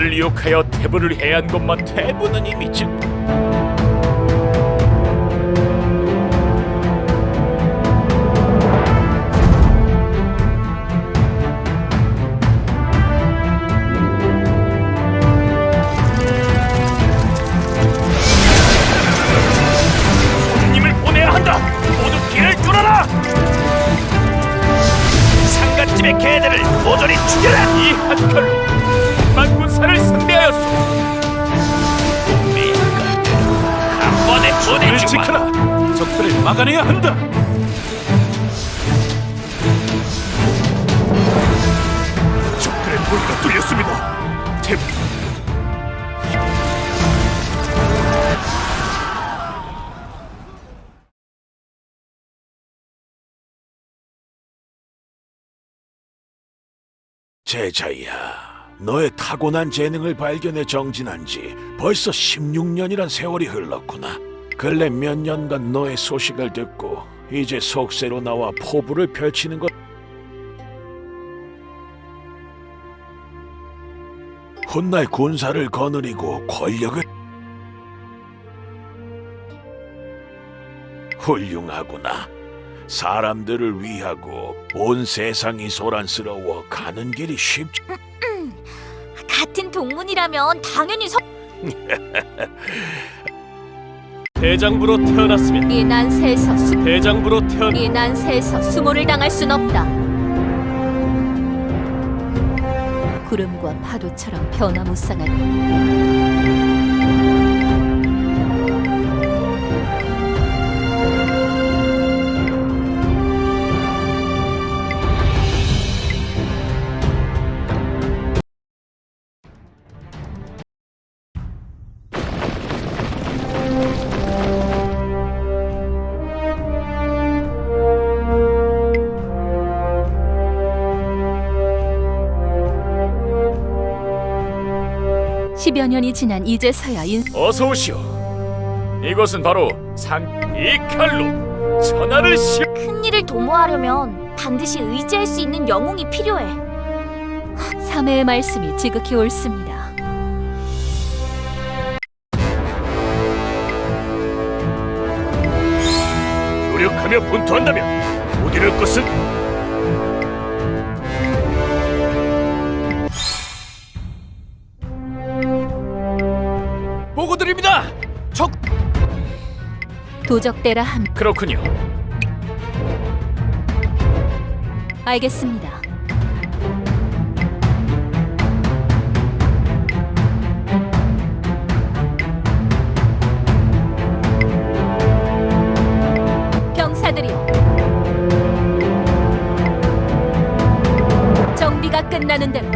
나를 유혹하여 태부를 해한 것만 태부는 이미 즉. 상갓집의 개들을 모조리 죽여라. 이 한칼로 상대하였소. 한 번에 보내주마. 지켜라. 적들을 막아내야 한다. 적들의 머리가 뚫렸습니다. 태부 제자야, 너의 타고난 재능을 발견해 정진한 지 벌써 16년이란 세월이 흘렀구나. 근래 몇 년간 너의 소식을 듣고 이제 속세로 나와 포부를 펼치는 것. 훗날 군사를 거느리고 권력을 훌륭하구나. 사람들을 위하고 온 세상이 소란스러워 가는 길이 쉽지. 동문이라면 당연히 서... 대장부로 태어났으면 이 난세에서 수... 대장부로 태어나 이 난세에서 수모를 당할 순 없다. 구름과 파도처럼 변화무쌍한 십여 년이 지난 이제서야 인... 어서 오시오. 이곳은 바로 상 이 칼로 천하를 시. 큰 일을 도모하려면 반드시 의지할 수 있는 영웅이 필요해. 사매의 말씀이 지극히 옳습니다. 노력하며 분투한다면 못 이룰 것은 도적대라 함. 그렇군요. 알겠습니다. 병사들이여. 정비가 끝나는 대로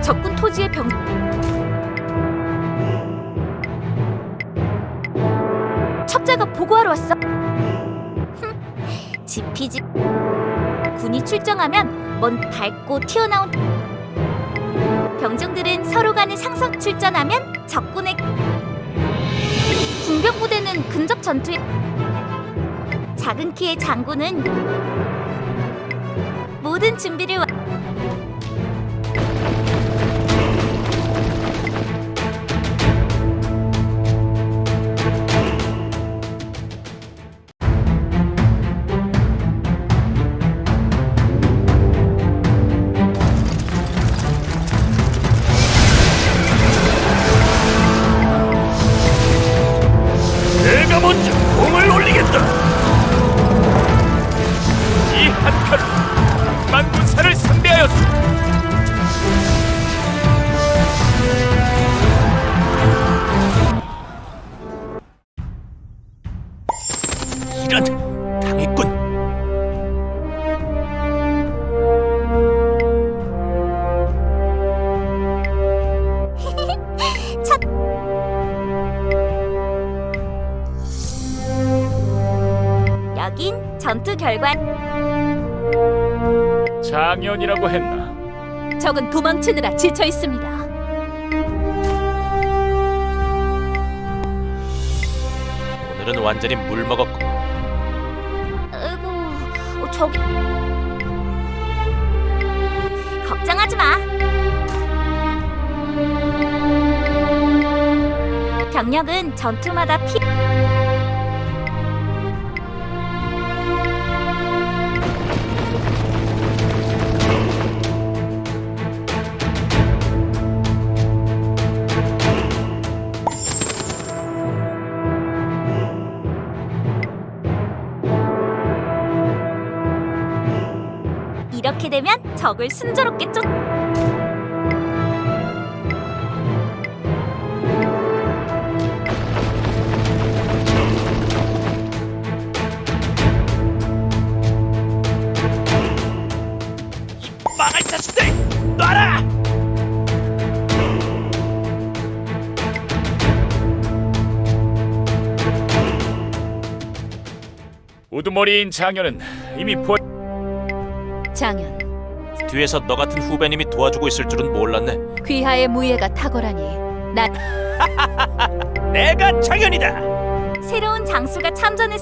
적군 토지의 병 군이 출정하면 먼 밟고 튀어나온 병정들은 서로 간에 상석 출전하면 적군의 군병 부대는 근접 전투에 작은 키의 장군은 모든 준비를 와... 전투 결과 장연이라고 했나? 적은 도망치느라 지쳐 있습니다. 오늘은 완전히 물 먹었고 아이고, 어, 저기 걱정하지 마. 경력은 전투마다 피. 이렇게 되면 적을 순조롭게 쫓 망할! 우두머리인 장현은 이미 보 장현 뒤에서 너 같은 후배님이 도와주고 있을 줄은 몰랐네. 귀하의 무예가 탁월하니 나 내가 장현이다. 새로운 장수가 참전했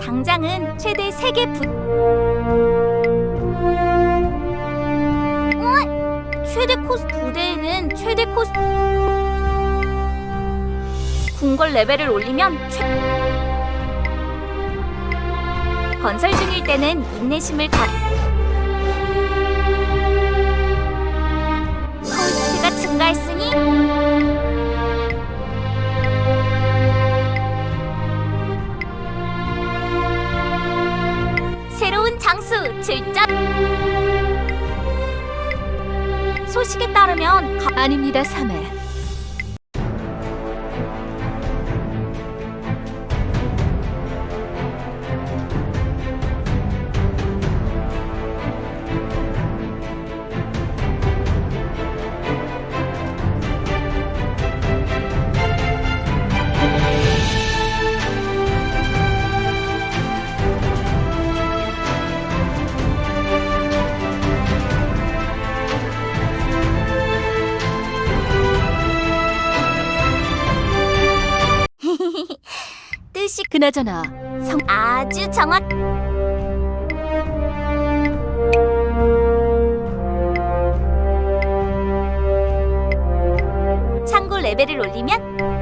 당장은 최대 3개 부 어? 최대 코스 부대에는 최대 코스 궁궐 레벨을 올리면 최 건설 중일 때는 인내심을 가 코스트가 증가했으니 새로운 장수 출전! 소식에 따르면 가... 아닙니다 3회 그나저나 성 아주 정확 창고 레벨을 올리면